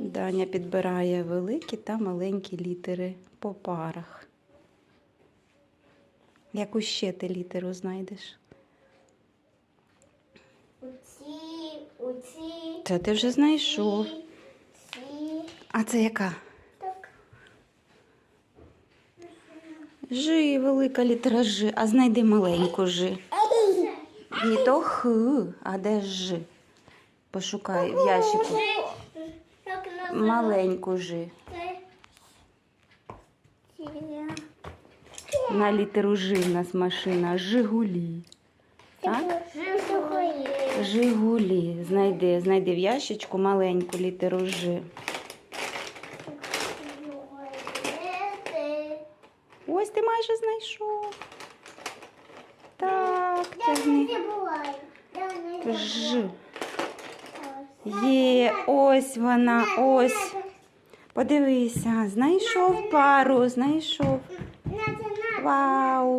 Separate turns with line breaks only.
Даня підбирає великі та маленькі літери по парах. Яку ще ти літеру знайдеш?
Оці, оці.
Це ти вже знайшов.
ці.
А це яка?
Так.
Жи, велика літера Ж. А знайди маленьку Ж. Не то Х, а де Ж? Пошукай в ящику. Маленьку Ж.
Ці.
На літеру Ж в нас машина. Жигулі. Так?
Жигулі.
Жигулі. Знайди, знайди в ящичку маленьку літеру Ж. Ось ти майже знайшов. Так, тягни. Ж. Є, ось вона, ось. Подивися, знайшов пару, знайшов. Вау!